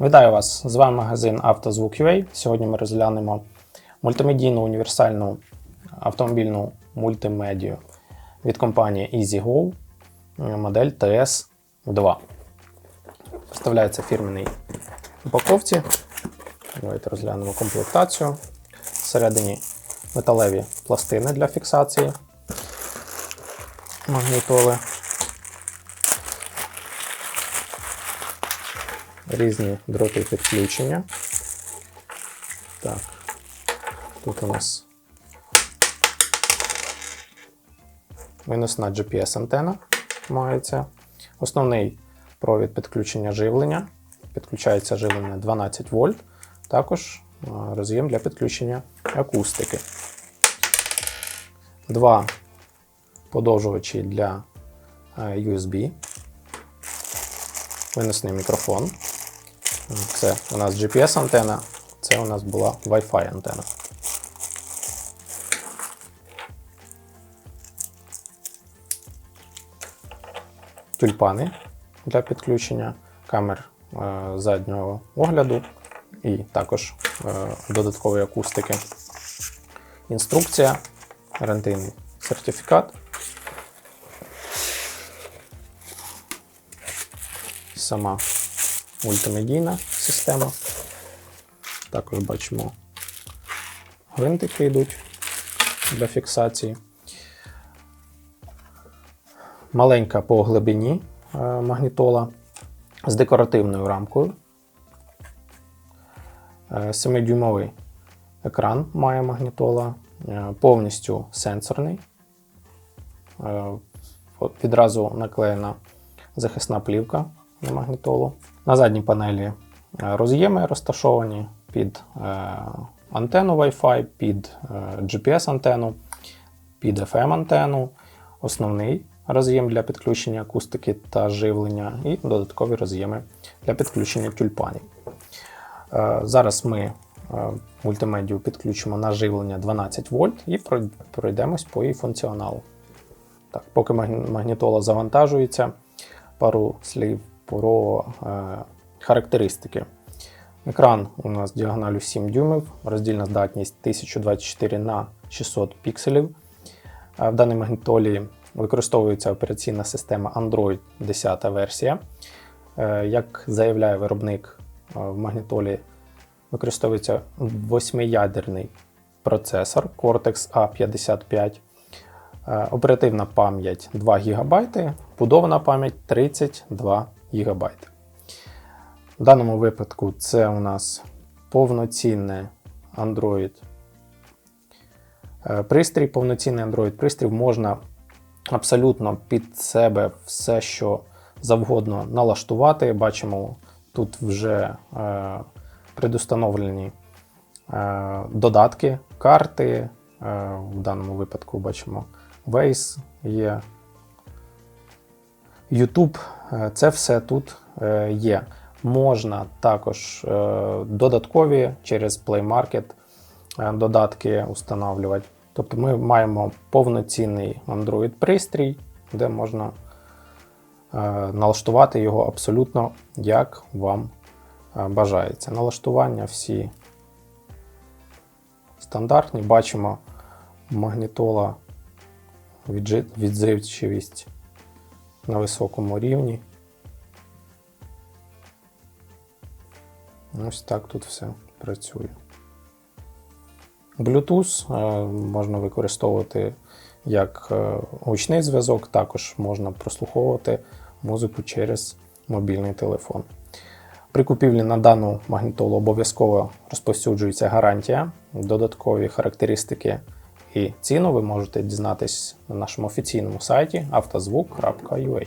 Вітаю вас! З вами магазин «Автозвук.UA». Сьогодні ми розглянемо мультимедійну універсальну автомобільну мультимедію від компанії EasyGo модель TS2. Представляється фірменний упаковці. Давайте розглянемо комплектацію. Всередині металеві пластини для фіксації магнітоли. Різні дроти підключення. Так, тут у нас виносна GPS-антена мається. Основний провід підключення живлення. Підключається живлення 12 вольт. Також роз'єм для підключення акустики. Два подовжувачі для USB. Виносний мікрофон. Це у нас GPS-антена, це у нас була Wi-Fi антена. Тюльпани для підключення камер е, заднього огляду і також е, додаткової акустики. Інструкція, гарантийний сертифікат. Сама мультимедійна система. Також бачимо гвинтики йдуть для фіксації. Маленька по глибині е, магнітола з декоративною рамкою. 7-дюймовий екран має магнітола, е, повністю сенсорний. Е, Відразу наклеєна захисна плівка на магнітолу. На задній панелі е, роз'єми розташовані під е, антенну Wi-Fi, під е, GPS-антенну, під FM-антенну, основний роз'єм для підключення акустики та живлення, і додаткові роз'єми для підключення тюльпанів. Зараз ми мультимедію підключимо на живлення 12 вольт і пройдемось по її функціоналу. Так, поки магнітола завантажується, пару слів про е, характеристики. Екран у нас діагоналю 7 дюймів, роздільна здатність 1024 на 600 пікселів. Е, В даній магнітолі використовується операційна система Android 10 версія. Е, Як заявляє виробник, в магнітолі використовується восьмиядерний процесор Cortex A55. Е, Оперативна пам'ять 2 ГБ, будована пам'ять 32 ГБ. В даному випадку це у нас повноцінний Android е, пристрій. Повноцінний Android пристрій можна абсолютно під себе все, що завгодно налаштувати. Бачимо, тут вже е, предустановлені е, додатки, карти. Е, в даному випадку бачимо Waze є. YouTube, е, це все тут е, є. Можна також е, додаткові через Play Market додатки установлювати. Тобто ми маємо повноцінний Android пристрій, де можна налаштувати його абсолютно як вам бажається. Налаштування всі стандартні. Бачимо магнітола відзивчивість на високому рівні. Ось так тут все працює. Bluetooth е, можна використовувати як е, гучний зв'язок, також можна прослуховувати музику через мобільний телефон. При купівлі на дану магнітолу обов'язково розповсюджується гарантія, додаткові характеристики і ціну ви можете дізнатись на нашому офіційному сайті автозвук.ua.